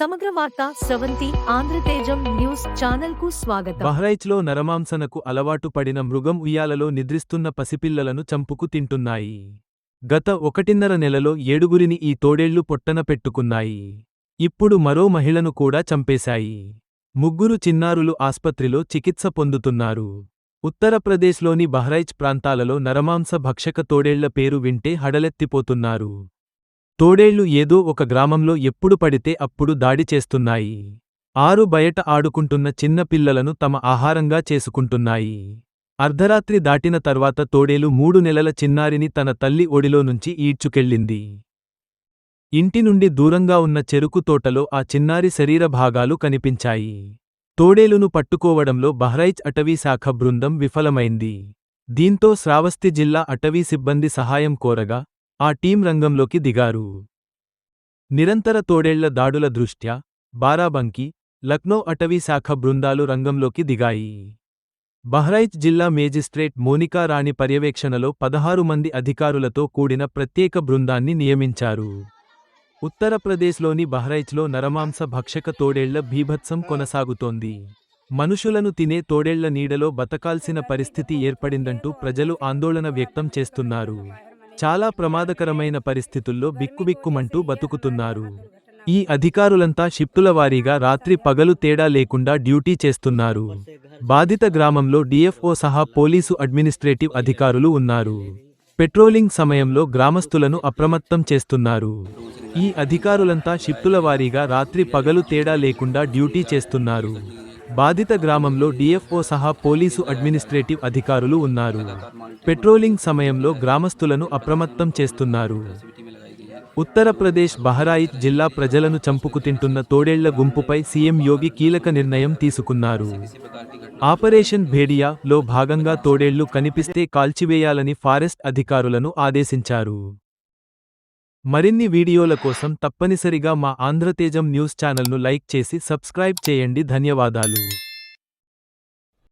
సమగ్ర వార్త స్రవంతి ఆంధ్రతేజం న్యూస్ ఛానల్కు స్వాగతం నరమాంసనకు అలవాటు పడిన మృగం ఉయ్యాలలో నిద్రిస్తున్న పసిపిల్లలను చంపుకు తింటున్నాయి. గత ఒకటిన్నర నెలలో ఏడుగురిని ఈ తోడేళ్ళు పొట్టన పెట్టుకున్నాయి. ఇప్పుడు మరో మహిళను కూడా చంపేశాయి. ముగ్గురు చిన్నారులు ఆస్పత్రిలో చికిత్స పొందుతున్నారు. ఉత్తరప్రదేశ్లోని బహ్రైచ్ ప్రాంతాలలో నరమాంస భక్షక తోడేళ్ళ పేరు వింటే హడలెత్తిపోతున్నారు. తోడేళ్ళు ఏదో ఒక గ్రామంలో ఎప్పుడు పడితే అప్పుడు దాడి చేస్తున్నాయి. ఆరు బయట ఆడుకుంటున్న చిన్న పిల్లలను తమ ఆహారంగా చేసుకుంటున్నాయి. అర్ధరాత్రి దాటిన తర్వాత తోడేలు మూడు నెలల చిన్నారిని తన తల్లి ఒడిలో నుంచి ఈడ్చుకెళ్ళింది. ఇంటి నుండి దూరంగా ఉన్న చెరుకు తోటలో ఆ చిన్నారి శరీర భాగాలు కనిపించాయి. తోడేలును పట్టుకోవడంలో బహ్రైచ్ అటవీశాఖ బృందం విఫలమైంది. దీంతో శ్రావస్తి జిల్లా అటవీ సిబ్బంది సహాయం కోరగా ఆ టీం రంగంలోకి దిగారు. నిరంతర తోడేళ్ళ దాడుల దృష్ట్యా బారాబంకి లక్నో అటవీ శాఖ బృందాలు రంగంలోకి దిగాయి. బహ్రైచ్ జిల్లా మేజిస్ట్రేట్ మోనికా రాణి పర్యవేక్షణలో పదహారు మంది అధికారులతో కూడిన ప్రత్యేక బృందాన్ని నియమించారు. ఉత్తరప్రదేశ్లోని బహ్రైచ్లో నరమాంస భక్షక తోడేళ్ళ భీభత్సం కొనసాగుతోంది. మనుషులను తినే తోడేళ్ళ నీడలో బతకాల్సిన పరిస్థితి ఏర్పడిందంటూ ప్రజలు ఆందోళన వ్యక్తం చేస్తున్నారు. చాలా ప్రమాదకరమైన పరిస్థితుల్లో బిక్కుబిక్కుమంటూ బతుకుతున్నారు. ఈ అధికారులంతా షిఫ్టుల వారీగా రాత్రి పగలు తేడా లేకుండా డ్యూటీ చేస్తున్నారు. బాధిత గ్రామంలో డిఎఫ్ఓ సహా పోలీసు అడ్మినిస్ట్రేటివ్ అధికారులు ఉన్నారు. పెట్రోలింగ్ సమయంలో గ్రామస్తులను అప్రమత్తం చేస్తున్నారు. ఈ అధికారులంతా షిఫ్టుల వారీగా రాత్రి పగలు తేడా లేకుండా డ్యూటీ చేస్తున్నారు. బాధిత గ్రామంలో డిఎఫ్ఓ సహా పోలీసు అడ్మినిస్ట్రేటివ్ అధికారులు ఉన్నారు. పెట్రోలింగ్ సమయంలో గ్రామస్తులను అప్రమత్తం చేస్తున్నారు. ఉత్తరప్రదేశ్ బహరాయిత్ జిల్లా ప్రజలను చంపుకు తింటున్న తోడేళ్ళ గుంపుపై సీఎం యోగి కీలక నిర్ణయం తీసుకున్నారు. ఆపరేషన్ భేడియా లో భాగంగా తోడేళ్ళు కనిపిస్తే కాల్చివేయాలని ఫారెస్ట్ అధికారులను ఆదేశించారు. మరిన్ని వీడియోల కోసం తప్పనిసరిగా మా ఆంధ్రతేజం న్యూస్ ఛానల్ను లైక్ చేసి సబ్స్క్రైబ్ చేయండి. ధన్యవాదాలు.